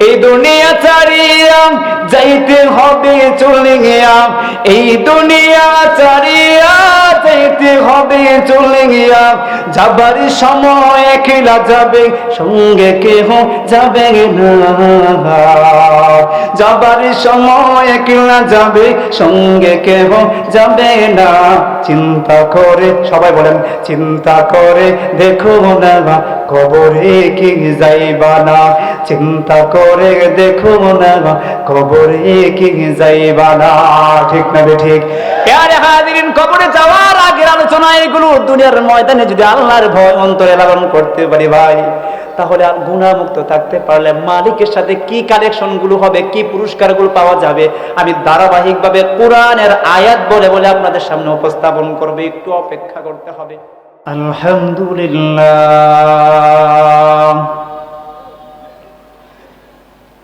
এই দুনিয়া ছাড়িয়া যাইতে হবে চলে গিয়া এই দুনিয়া ছাড়িয়া যাইতে হবে, চলে গিয়া যাবার সময় একলা যাবে, সঙ্গে কেহ যাবে না। যাবার সময় একলা যাবে, সঙ্গে কেহ যাবে না। চিন্তা করে, সবাই বলেন, চিন্তা করে দেখো না কবরে কি যাইবা না। চিন্তা করে দেখো না কবরে কি যাইবা না। ঠিক না ঠিক? কবরে যাওয়ার আগের আলোচনা এগুলো দুনিয়ার ময়দানে যদি আল্লাহর ভয় অন্তরে লালন করতে পারি ভাই, তাহলে আর গুণামুক্ত থাকতে পারলে মালিকের সাথে কি কালেকশনগুলো হবে, কি পুরস্কারগুলো পাওয়া যাবে, আমি ধারাবাহিকভাবে কোরআনের আয়াত বলে বলে আপনাদের সামনে উপস্থাপন করবে, একটু অপেক্ষা করতে হবে। আলহামদুলিল্লাহ।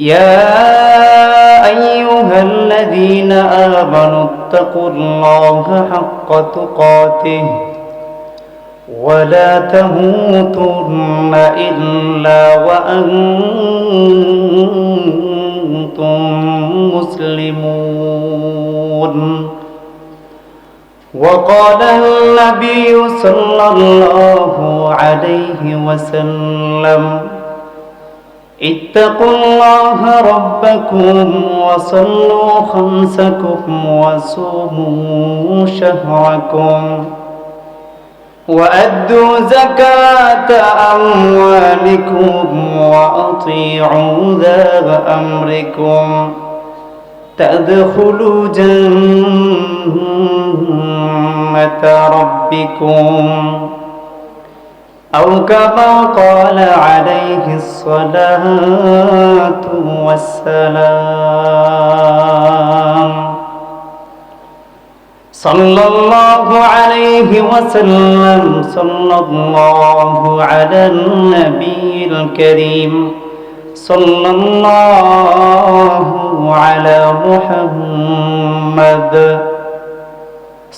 يا أيها الذين آمنوا اتقوا الله حق تقاته ولا تموتن إلا وأنتم مسلمون. وقال النبي صلى الله عليه وسلم اتقوا الله ربكم وصلوا خمسكم وصوموا شهركم وأدوا زكاة أموالكم وأطيعوا ذا أمركم تدخلوا جنة ربكم أو كما قال عليه الصلاة والسلام. صلى الله عليه وسلم صلى الله على النبي الكريم. صلى الله على محمد.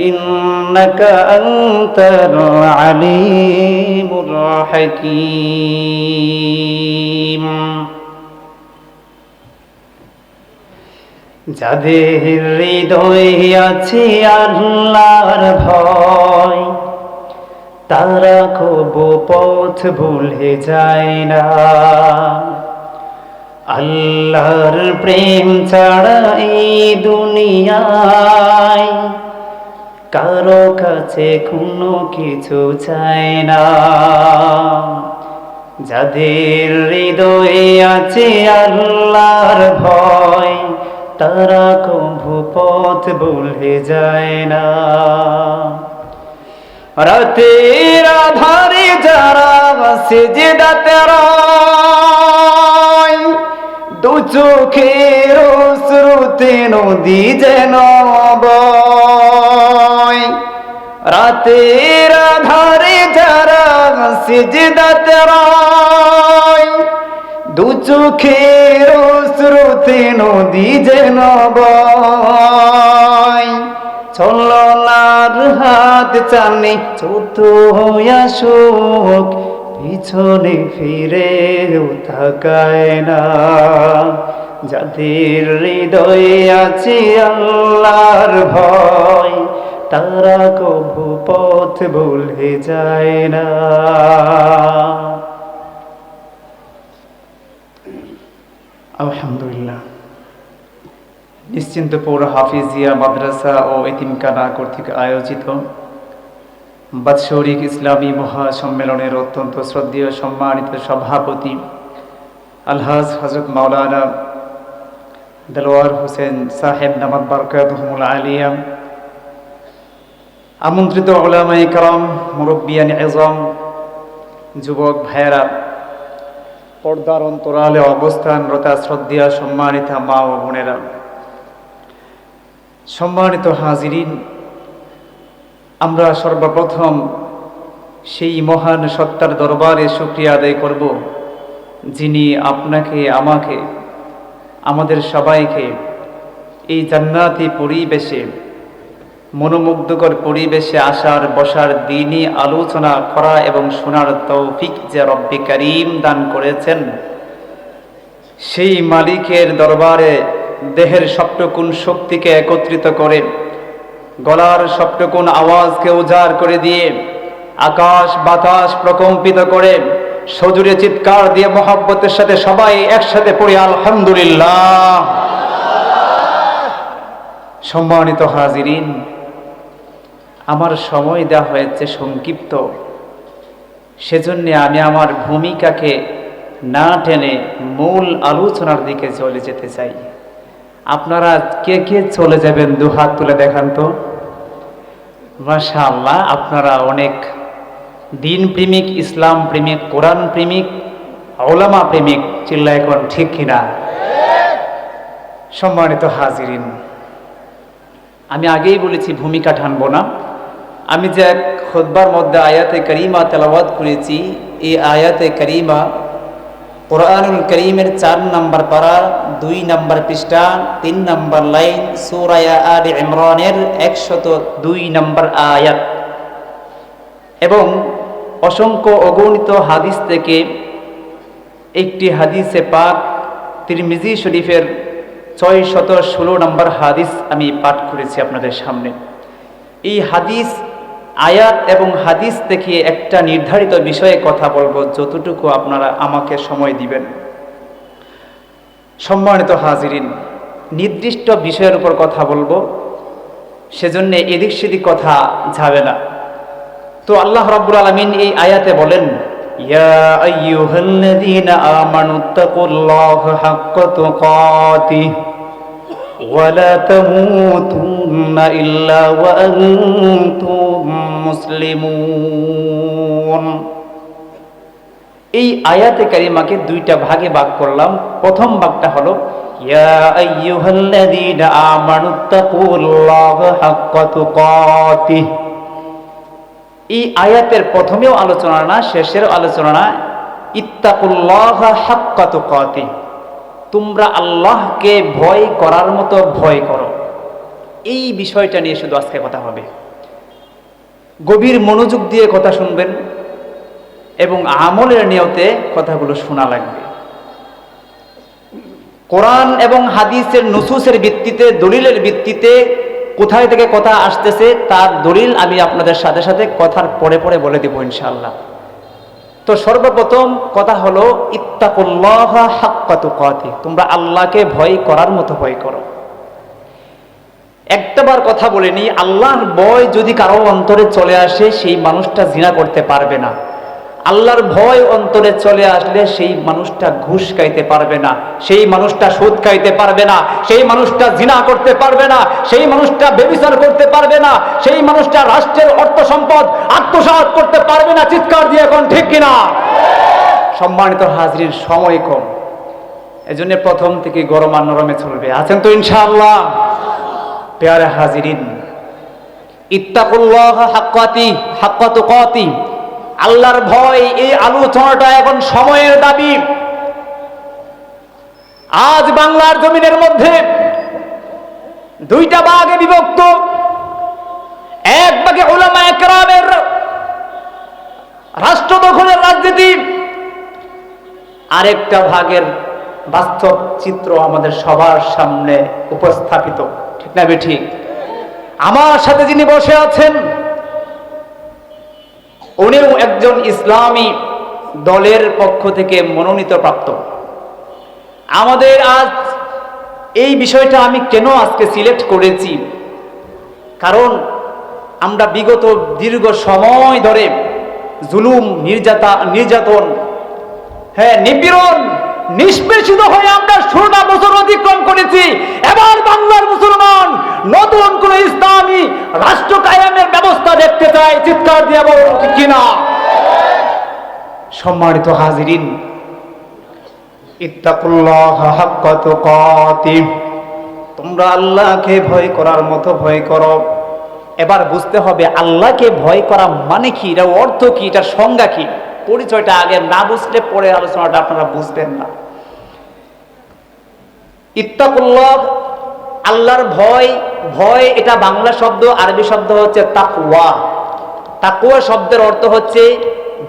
إنك أنت العليم الحكيم যাদের হৃদয়ে আছে আল্লাহর ভয় তারা খুব পথ ভুলে যায় না আল্লাহর প্রেম ছাড়া এই দুনিয়ায় কারও কাছে কোনো কিছু চাই না। যাদের হৃদয়ে আছে আল্লাহর ভয়, তারা কভু পথ ভুলে যায় না। রাতের আধারে যারা সেজদাতে রয়, দু চোখের শ্রুতে নদী যেন বয় রাতের আধারে যারা সেজদাতে রয় দু চোখের শ্রুতে নদী যেন বয়। হাত চানে চোদ্দ আসুক পিছনে ফিরেও থাকায় না। যাদের হৃদয়ে আছে আল্লাহর ভয় তারা কভু পথ ভুলে যায় না। আলহামদুলিল্লাহ। নিশ্চিন্তপুর হাফিজিয়া মাদ্রাসা ও এতিমকানা কর্তৃক আয়োজিত বাৎসরিক ইসলামী মহাসম্মেলনের অত্যন্ত শ্রদ্ধেয় সম্মানিত সভাপতি আলহাজ হজরত মাওলানা দেলোয়ার হোসেন সাহেব নামাদ বারকাতহমুল আলিয়া আমন্ত্রিত ওলামাই কালাম মুরব্বিয়ান এজম যুবক ভাইয়েরা, পর্দার অন্তরালে অবস্থানরতা শ্রদ্ধা সম্মানিতা মা ও বোনেরা, সম্মানিত হাজিরিন, আমরা সর্বপ্রথম সেই মহান সত্তার দরবারে শুক্রিয়া আদায় করব, যিনি আপনাকে, আমাকে, আমাদের সবাইকে এই জান্নাতি পরিবেশে মনোমুগ্ধকর পরিবেশে আসার, বসার দিনই আলোচনা করা এবং শোনার তৌফিক যে রব্বি করিম দান করেছেন। সেই মালিকের দরবারে দেহের সবটুকুন শক্তিকে একত্রিত করে, গলার সবটুকুন আওয়াজকে উজাড় করে দিয়ে, আকাশ বাতাস প্রকম্পিত করে, সজুরে চিৎকার দিয়ে মহাব্বতের সাথে সবাই একসাথে পড়ি, আলহামদুলিল্লাহ। সম্মানিত হাজিরিন আমার সময় দেওয়া হয়েছে সংক্ষিপ্ত। সেজন্য আমি আমার ভূমিকাকে না টেনে মূল আলোচনার দিকে চলে যেতে চাই। আপনারা কে কে চলে যাবেন দু হাত তুলে দেখান তো। মাশা আল্লাহ আপনারা অনেক দিন প্রেমিক ইসলাম প্রেমিক কোরআন প্রেমিক ওলামা প্রেমিক চিল্লা এখন ঠিক কিনা? সম্মানিত হাজিরিন, আমি আগেই বলেছি ভূমিকা টানবো না। আমি যে এক খোদবার মধ্যে আয়াতে করিমা তেলাওয়াত করেছি, এই আয়াতে করিমা কোরআনুল করিমের চার নম্বর পারা দুই নম্বর পৃষ্ঠা, তিন নম্বর লাইন সুরায়া আল ইমরানের একশত দুই নম্বর আয়াত। এবং অসংখ্য অগণিত হাদিস থেকে একটি হাদিসে পাক তিরমিজি শরীফের ছয় শত ষোলো নম্বর হাদিস আমি পাঠ করেছি আপনাদের সামনে। এই হাদিস আয়াত এবং হাদিস থেকে একটা নির্ধারিত বিষয়ে কথা বলব, যতটুকু আপনারা আমাকে সময় দিবেন। সম্মানিত হাজিরিন, নির্দিষ্ট বিষয়ের উপর কথা বলব, সেজন্য এদিক সেদিক কথা যাবে না। তো আল্লাহ রাব্বুল আলামিন এই আয়াতে বলেন, ইয়া আমানুত্তাকুল্লাহা ولا تموتن إلا وأنتم مسلمون এই আয়াতে কারিমাকে দুইটা ভাগে ভাগ করলাম প্রথম ভাগটা হলো ইয়া আইয়ুহাল্লাযীনা আমানুত্তাকুল্লাহা হাক্কা তুকাতিহি এই আয়াতের প্রথমেও আলোচনা না শেষের আলোচনা না ইত্তাকুল্লাহা হাক্কা তুকাতিহি তোমরা আল্লাহকে ভয় করার মতো ভয় করো। এই বিষয়টা নিয়ে শুধু আজকে কথা হবে। গভীর মনোযোগ দিয়ে কথা শুনবেন এবং আমলের নিয়তে কথাগুলো শোনা লাগবে। কোরআন এবং হাদিসের নুসুসের ভিত্তিতে, দলিলের ভিত্তিতে কোথায় থেকে কথা আসতেছে, তার দলিল আমি আপনাদের সাথে সাথে কথার পরে পরে বলে দেবো ইনশাআল্লাহ। তো সর্বপ্রথম কথা হলো, ইত্তাকুল্লাহা হাক্কাতু কাতি তোমরা আল্লাহকে ভয় করার মতো ভয় করো। একটাবার কথা বলিনি আল্লাহর ভয় যদি কারও অন্তরে চলে আসে, সেই মানুষটা জিনা করতে পারবে না। আল্লাহর ভয় অন্তরে চলে আসলে সেই মানুষটা ঘুষ খাইতে পারবে না, সেই মানুষটা সুদ খাইতে পারবে না, সেই মানুষটা জিনা করতে পারবে না, সেই মানুষটা বেবিচার করতে পারবে না, সেই মানুষটা রাষ্ট্রের অর্থ সম্পদ আত্মসাৎ করতে পারবে না, চিৎকার দিয়ে এখন ঠিক কিনা? সম্মানিত হাজির সময় কম, এজন্য প্রথম থেকে গরম আর নরমে চলবে। আছেন তো ইনশাআল্লাহ? পেয়ারে হাজিরিন, ইত্তাকুল্লাহ হাক্কাতি হাক্কাতু কাতি আল্লাহর ভয় এই আলোচনাটা এখন সময়ের দাবি। আজ বাংলার জমিনের মধ্যে দুইটা ভাগে বিভক্ত। এক ভাগে ওলামা একরামের রাষ্ট্র দখলের রাজনীতি, আরেকটা ভাগের বাস্তব চিত্র আমাদের সবার সামনে উপস্থাপিত। ঠিক না ঠিক আমার সাথে যিনি বসে আছেন উনিও একজন ইসলামী দলের পক্ষ থেকে মনোনীত প্রাপ্ত। আমাদের আজ এই বিষয়টা আমি কেন আজকে সিলেক্ট করেছি? কারণ আমরা বিগত দীর্ঘ সময় ধরে জুলুম, নির্যাতা, নির্যাতন হ্যাঁ নিপীড়ন নিষ্পেষিত হয়ে আমরা ষোলোটা বছর অতিক্রম করেছি। এবার বাংলার মুসলমান নতুন কোন ইসলামী রাষ্ট্র চায় চিৎকার দিয়ে বলো ঠিক কিনা সম্মানিত হাজিরিন তোমরা আল্লাহকে ভয় করার মতো ভয় করো। এবার বুঝতে হবে, আল্লাহকে ভয় করা মানে কি? এটা অর্থ কি? এটার সংজ্ঞা কি? পরিচয়টা আগে না বুঝলে পরে আলোচনাটা আপনারা বুঝবেন না। ইত্তাকুল্লাহ, আল্লাহর ভয় ভয় এটা বাংলা শব্দ, আরবি শব্দ হচ্ছে তাকওয়া। তাকওয়া শব্দের অর্থ হচ্ছে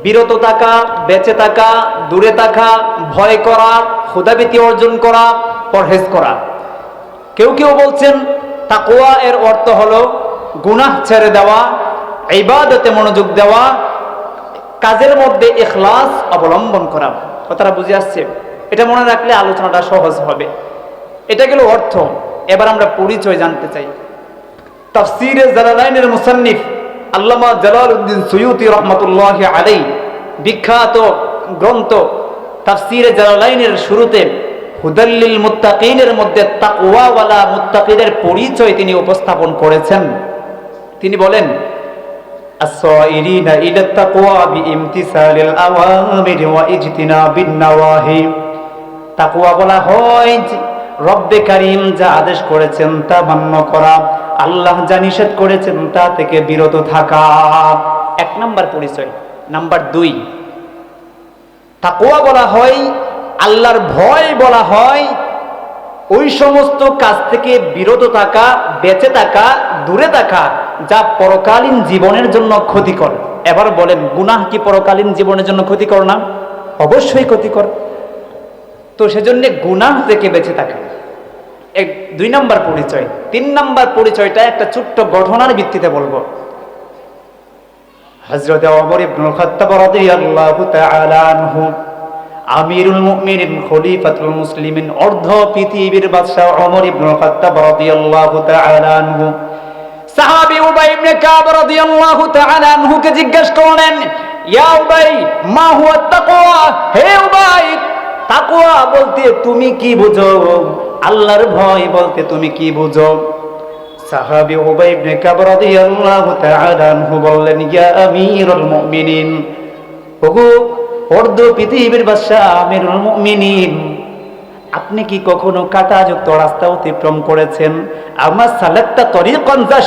বিরত থাকা, বেঁচে থাকা, দূরে থাকা, ভয় করা ক্ষুদাবৃত্তি অর্জন করা, পরহেজ করা। কেউ কেউ বলছেন, তাকুয়া এর অর্থ হলো গুনাহ ছেড়ে দেওয়া, ইবাদতে মনোযোগ দেওয়া, কাজের মধ্যে এখলাস অবলম্বন করা। কথাটা বুঝে আসছে? এটা মনে রাখলে আলোচনাটা সহজ হবে। এটা গেল অর্থ। এবার আমরা পরিচয় জানতে চাই। তাফসিরে জালালাইনের মুসান্নিফ আল্লামা জালালউদ্দিন সুয়ুতি রহমতুল্লাহ আলাই বিখ্যাত গ্রন্থ তাফসিরে জালালাইনের শুরুতে হুদাল্লিল মুত্তাকিনের মধ্যে তাকওয়াওয়ালা মুত্তাকিদের পরিচয় তিনি উপস্থাপন করেছেন তিনি বলেন الصائرين إلى التقوى بامتثال الأوامر واجتناب النواهي তাকওয়া বলা হয় যে রব্বে কারিম যা আদেশ করেছেন তা মান্য করা। আল্লাহ যা নিষেধ করেছেন তা থেকে বিরত থাকা। এক নাম্বার পরিচয়, নাম্বার দুই। তাকওয়া বলা হয়, আল্লাহর ভয় বলা হয়, ওই সমস্ত কাজ থেকে বিরত থাকা, বেঁচে থাকা, দূরে থাকা, যা পরকালীন জীবনের জন্য ক্ষতিকর। এবার বলেন, গুনাহ কি পরকালীন জীবনের জন্য ক্ষতিকর না? অবশ্যই ক্ষতিকর। তো সেজন্য গুনাহ থেকে বেঁচে থাকা। এক, দুই নাম্বার পরিচয়। তিন নাম্বার পরিচয়টা একটা ছোট্ট ঘটনার ভিত্তিতে বলব। হযরত ওমর ইবনুল খাত্তাব রাদিয়াল্লাহু তাআলা আনহু, আমিরুল মুমিনিন খলিফাতুল মুসলিমিন, অর্ধ পৃথিবীর বাদশা ওমর ইবনুল খাত্তাব রাদিয়াল্লাহু তাআলা আনহু, সাহাবী উবাই ইবনে কাব রাদিয়াল্লাহু তাআলা জিজ্ঞেস করলেন, ইয়া উবাই, মা হুয়া তাকওয়া? হে উবাই তাকওয়া বলতে তুমি কি বুঝো? আল্লাহর ভয় বলতে তুমি কি বুঝো? সাহাবী উবাই ইবনে কাব রাদিয়াল্লাহু তাআলা আনহু বললেন, ইয়া আমিরুল মুমিনিন। ওগো, অর্ধ পৃথিবীর বাদশা আমিরুল মুমিনিন। আপনি কি কখনো কাটাযুক্ত রাস্তা অতিক্রম করেছেন? আমার সালাক্তা তরিকন যা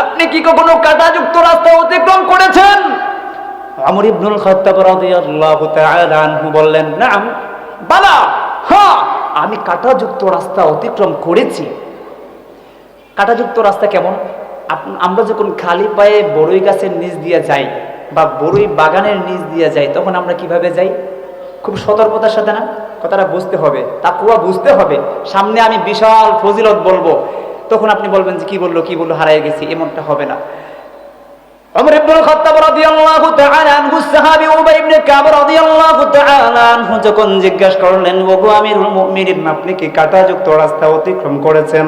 আপনি কি কখনো কাটাযুক্ত রাস্তা অতিক্রম করেছেন? আমর ইবনুল খাত্তাব রাদিয়াল্লাহু তাআলা আনহু বললেন, নাম, বালা হ্যাঁ আমি কাটাযুক্ত রাস্তা অতিক্রম করেছি। কাটাযুক্ত রাস্তা কেমন? আমরা যখন খালি পায়ে বড়ই গাছের নিচ দিয়ে যাই বা বড়ই বাগানের নিচ দিয়ে যাই, তখন আমরা কীভাবে যাই? খুব সতর্কতার সাথে না? কথাটা বুঝতে হবে তা কুয়া বুঝতে হবে। সামনে আমি বিশাল ফজিলত বলব। তখন আপনি বলবেন যে, কি বলল কি বলল? হারাই গেছি, এমনটা হবে না। আনহু, সাহাবী উবাই ইবনে কাব রাদিয়াল্লাহু তাআলা আনহু যখন জিজ্ঞাসা করলেন মুমিনিন, আপনি কি রাস্তা অতিক্রম করেছেন?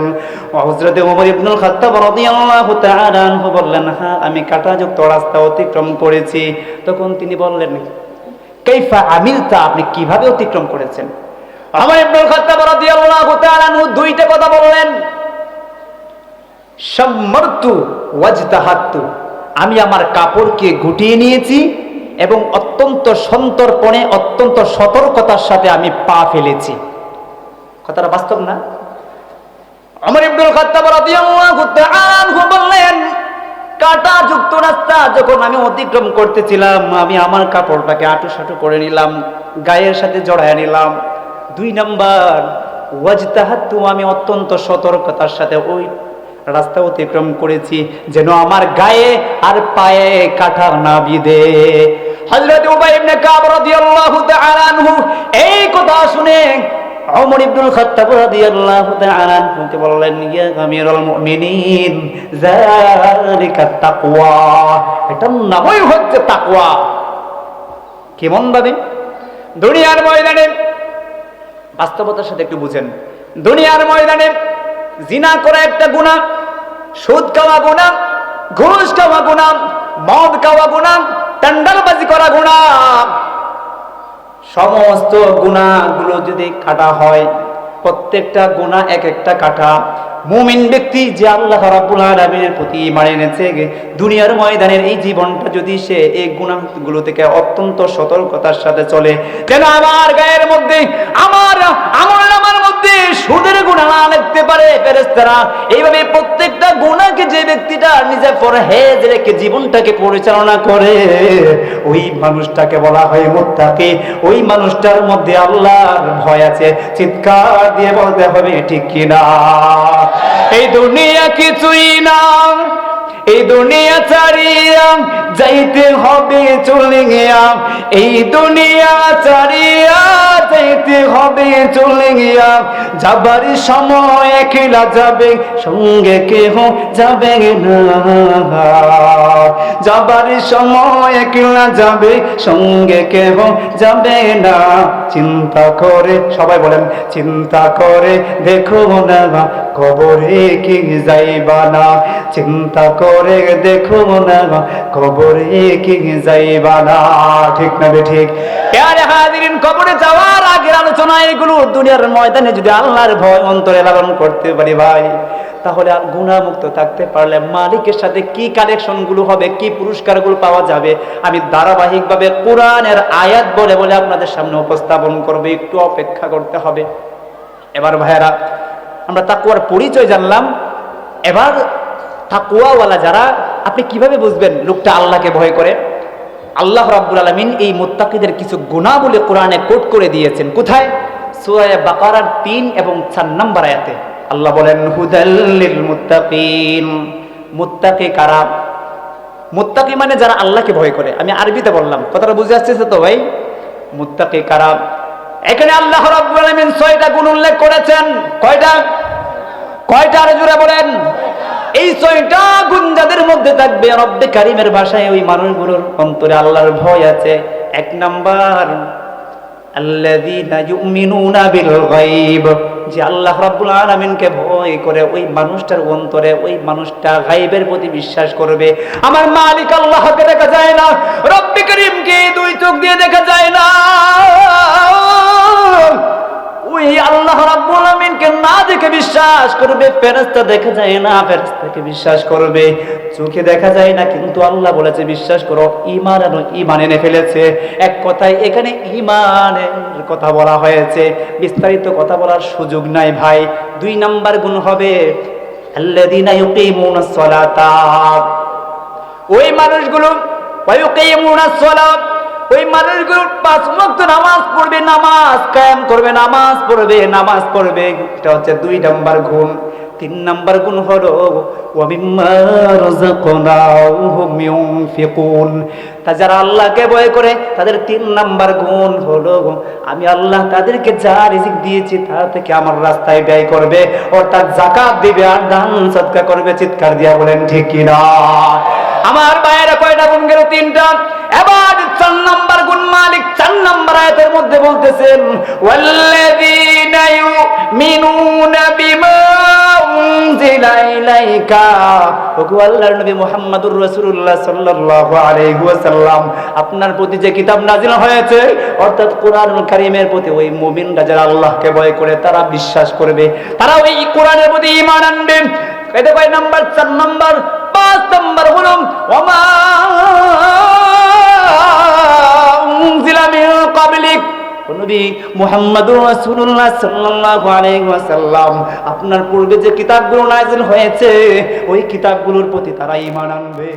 হযরত ওমর ইবনুল খাত্তাব রাদিয়াল্লাহু তাআলা আনহু বললেন হ্যাঁ আমি রাস্তা অতিক্রম করেছি। তখন তিনি বললেন, কাইফা আমিলতা, আপনি কীভাবে অতিক্রম করেছেন? ওমর ইবনুল খাত্তাব রাদিয়াল্লাহু তাআলা আনহু দুইটা কথা বললেন, সম্মর্তু, ওয়াজতাহাত্তু। আমি আমার কাপড়কে গুটিয়ে নিয়েছি এবং অত্যন্ত সন্তর্পণে, অত্যন্ত সতর্কতার সাথে আমি পা ফেলেছি। কথাটা বাস্তব না? আমার আনহু বললেন, কাটা যুক্ত রাস্তা যখন আমি অতিক্রম করতেছিলাম, আমি আমার কাপড়টাকে আটু সাটু করে নিলাম, গায়ের সাথে জড়ায় নিলাম। দুই নাম্বার, ওয়াজতাহাত্তু, আমি অত্যন্ত সতর্কতার সাথে ওই রাস্তা অতিক্রম করেছি, যেন আমার গায়ে আর পায়ে কাটা না বিধে। হযরত উবাই ইবনে কাব রাদিয়াল্লাহু তাআলা আনহু এই কথা শুনে ওমর ইবনুল খাত্তাব রাদিয়াল্লাহু তাআলা আনহুকে বললেন, ইয়া আমিরুল মুমিনিন, যালিকা তাকওয়া। নামই হচ্ছে তাকওয়া। কেমন ভাবে? দুনিয়ার ময়দানে, বাস্তবতার সাথে একটু বুঝেন। দুনিয়ার ময়দানে জিনা করা একটা গুণা সুদ খাওয়া গুণা ঘুষ খাওয়া গুণা মদ খাওয়া গুণা টান্ডালবাজি করা গুণা সমস্ত গুণাগুলো যদি কাটা হয়, প্রত্যেকটা গুণা এক একটা কাটা। মুমিন ব্যক্তি যে আল্লাহ রাব্বুল আলামিনের প্রতি ঈমান এনেছে দুনিয়ার ময়দানের এই জীবনটা যদি সে এই গুণাগুলো থেকে অত্যন্ত সতর্কতার সাথে চলে, যেন আমার গায়ের মধ্যে আমার আমার মধ্যে সুদের গুণা লিখতে পারে, ফেরেশতারা। এইভাবে প্রত্যেকটা গুণাকে যে ব্যক্তিটা নিজে পরহেজ রেখে জীবনটাকে পরিচালনা করে, ওই মানুষটাকে বলা হয় মুত্তাকি। ওই মানুষটার মধ্যে আল্লাহর ভয় আছে। চিৎকার দিয়ে বলতে হবে, ঠিক কিনা? এই দুনিয়া কিছুই না। এই দুনিয়া ছাড়িয়া যাইতে হবে চলে গিয়া, এই দুনিয়া চারিয়া যাইতে হবে চলে গিয়া। যাবার সময় খেলা যাবে, সঙ্গে কেহ যাবে না। যাবার সময় খেলা যাবে, সঙ্গে কেহ যাবে না। চিন্তা করে, সবাই বলেন, চিন্তা করে দেখো না, কবরে কি যাইবা না। চিন্তা করে দেখো না, কবরে কি যাইবা কবরে পারি ভাই, তাহলে গুণামুক্ত থাকতে পারলে মালিকের সাথে কি হবে, কি পাওয়া যাবে, আমি কোরআনের আয়াত বলে বলে আপনাদের সামনে উপস্থাপন করবে, একটু অপেক্ষা করতে হবে। এবার ভাইয়েরা, আমরা তাকুয়ার পরিচয় জানলাম। এবার তাকুয়াওয়ালা যারা আপনি কীভাবে বুঝবেন লোকটা আল্লাহকে ভয় করে? আল্লাহ রাব্বুল আলামিন এই মুত্তাকিদের কিছু গুণা বলে কোরআনে কোট করে দিয়েছেন। কোথায়? সূরা বাকারার তিন এবং চার নম্বর আয়াতে। আল্লাহ বলেন হুদাল্লিল মুত্তাকিন। মুত্তাকি কারা? মুত্তাকি মানে যারা আল্লাহকে ভয় করে। আমি আরবিতে বললাম। কথাটা বুঝে আসছে তো ভাই? মুত্তাকি কারা? এখানে আল্লাহ রাব্বুল আলামিন ছয়টা গুণ উল্লেখ করেছেন। কয়টা? কয়টা? আরও জোরে বলেন। এই ছয়টা গুণ যাদের মধ্যে থাকবে রব্বে কারিমের ভাষায় ওই মানুষগুলোর অন্তরে আল্লাহর ভয় আছে। এক নাম্বার আল্লাহ করে ওই মানুষটার অন্তরে, ওই মানুষটা প্রতি বিশ্বাস করবে। আমার আল্লাহকে দেখা যায় না দুই চোখ দিয়ে দেখা যায় না। ওই আল্লাহ আমিনকে না দেখে বিশ্বাস করবে, ফেরেশতা দেখা যায় না, ফেরেশতাকে বিশ্বাস করবে। চোখে দেখা যায় না, কিন্তু আল্লাহ বলেছে, বিশ্বাস করো, ঈমান আর ঈমান এনে ফেলেছে। এক কথায়, এখানে ঈমানের কথা বলা হয়েছে। বিস্তারিত কথা বলার সুযোগ নাই ভাই। দুই নাম্বার গুণ হবে, আল্লাযীনা ইউকিমুনাস সালাতা। ওই মানুষগুলো ওয়ায়ুকিমুনাস সালাত ওই মানুষগুলো পাঁচ ওয়াক্ত নামাজ পড়বে, নামাজ কায়েম করবে, নামাজ পড়বে নামাজ পড়বে। এটা হচ্ছে দুই নাম্বার গুণ। তিন নাম্বার গুণ হলো তা যারা আল্লাহকে ভয় করে, তাদের তিন নাম্বার গুণ হলো, আমি আল্লাহ তাদেরকে যা রিজিক দিয়েছি, তা থেকে আমার রাস্তায় ব্যয় করবে। অর্থাৎ জাকাত দিবে আর দান সদকা করবে, চিৎকার দিয়া বলেন ঠিক কিনা? আমার বাইরে কয়টা গুণ গেল? তিনটা। এবার চার নাম্বার গুণ মালিক চার নাম্বার মধ্যে বলতেছেন আপনার প্রতি যে কিতাব নাজিল হয়েছে, অর্থাৎ কোরআনুল কারীমের প্রতি ওই মুমিনরা যারা আল্লাহকে ভয় করে, তারা বিশ্বাস করবে। তারা ওই কোরআনের প্রতি ঈমান আনবে। এটা কয় নাম্বার? চার নাম্বার। পাঁচ নাম্বার হলো নবী মুহাম্মদুর রাসূলুল্লাহ সাল্লাল্লাহু আলাইহি ওয়াসাল্লাম, আপনার পূর্বে যে কিতাবগুলো নাযিল হয়েছে, ওই কিতাবগুলোর প্রতি তারা ঈমান আনবে।